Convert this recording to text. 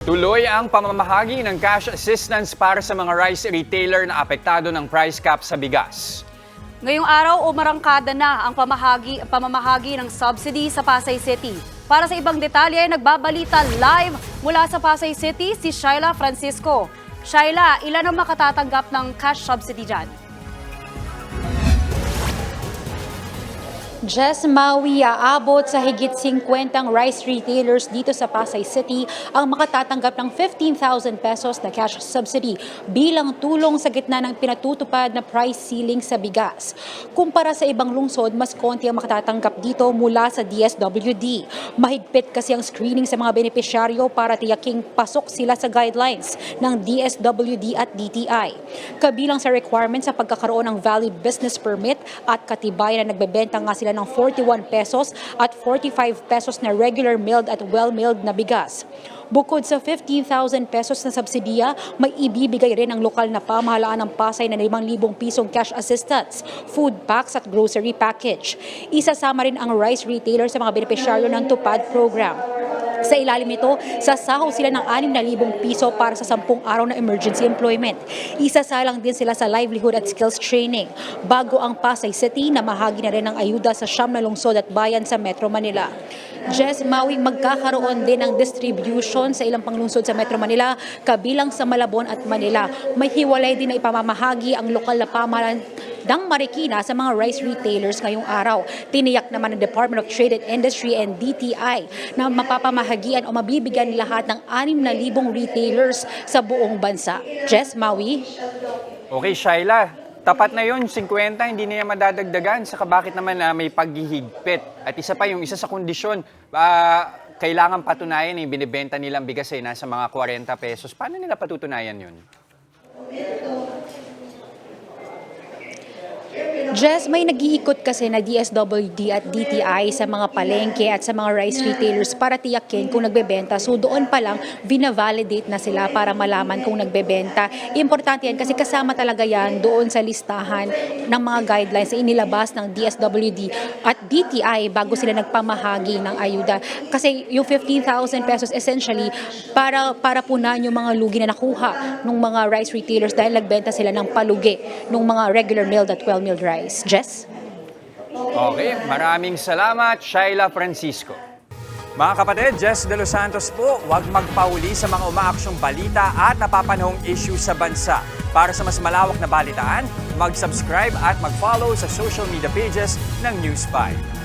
Tuloy ang pamamahagi ng cash assistance para sa mga rice retailer na apektado ng price cap sa bigas. Ngayong araw, umarangkada na ang pamahagi, pamamahagi ng subsidy sa Pasay City. Para sa ibang detalye, nagbabalita live mula sa Pasay City si Shaila Francisco. Shaila, ilan ang makatatanggap ng cash subsidy dyan? Jess Maui aabot sa higit 50 rice retailers dito sa Pasay City ang makatatanggap ng 15,000 pesos na cash subsidy bilang tulong sa gitna ng pinatutupad na price ceiling sa bigas. Kumpara sa ibang lungsod, mas konti ang makatatanggap dito mula sa DSWD. Mahigpit kasi ang screening sa mga benepisyaryo para tiyaking pasok sila sa guidelines ng DSWD at DTI. Kabilang sa requirements sa pagkakaroon ng valid business permit at katibayan na nagbebenta nga sila ng 41 pesos at 45 pesos na regular milled at well-milled na bigas. Bukod sa 15,000 pesos na subsidiya, may ibibigay rin ang lokal na pamahalaan ng Pasay na 5,000 pisong cash assistance, food packs at grocery package. Isasama rin ang rice retailer sa mga benepisyaryo ng TUPAD program. Sa ilalim nito, sasahaw sila ng 6,000 piso para sa 10 araw na emergency employment. Isasalang din sila sa livelihood at skills training. Bago ang Pasay City na mahagi na rin ng ayuda sa siyam na lungsod at bayan sa Metro Manila. Jess Maui magkakaroon din ng distribution sa ilang panglungsod sa Metro Manila, kabilang sa Malabon at Manila. May hiwalay din na ipamamahagi ang lokal na pamahalaan ng Marikina sa mga rice retailers ngayong araw. Tiniyak naman ng Department of Trade and Industry and DTI na mapapamahagian o mabibigyan lahat ng 6,000 retailers sa buong bansa. Jess Maui? Okay, Shaila, tapat na yun, 50, hindi na yan madadagdagan. Saka bakit naman ah, may paghihigpit? At isa pa, yung isa sa kondisyon, ah, kailangan patunayan na yung binibenta nilang bigas ay nasa mga 40 pesos. Paano nila patutunayan yun? Jess, may nag-iikot kasi na DSWD at DTI sa mga palengke at sa mga rice retailers para tiyakin kung nagbebenta. So doon pa lang, binavalidate na sila para malaman kung nagbebenta. Importante yan kasi kasama talaga yan doon sa listahan ng mga guidelines na inilabas ng DSWD at DTI bago sila nagpamahagi ng ayuda. Kasi yung 15,000 pesos essentially para para punan yung mga lugi na nakuha ng mga rice retailers dahil nagbenta sila ng palugi ng mga regular milled at well-milled rice. Jess? Okay, maraming salamat, Shaila Francisco. Mga kapatid, Jess De Los Santos po, huwag magpauli sa mga umaaksyong balita at napapanahong issue sa bansa. Para sa mas malawak na balitaan, mag-subscribe at mag-follow sa social media pages ng News 5.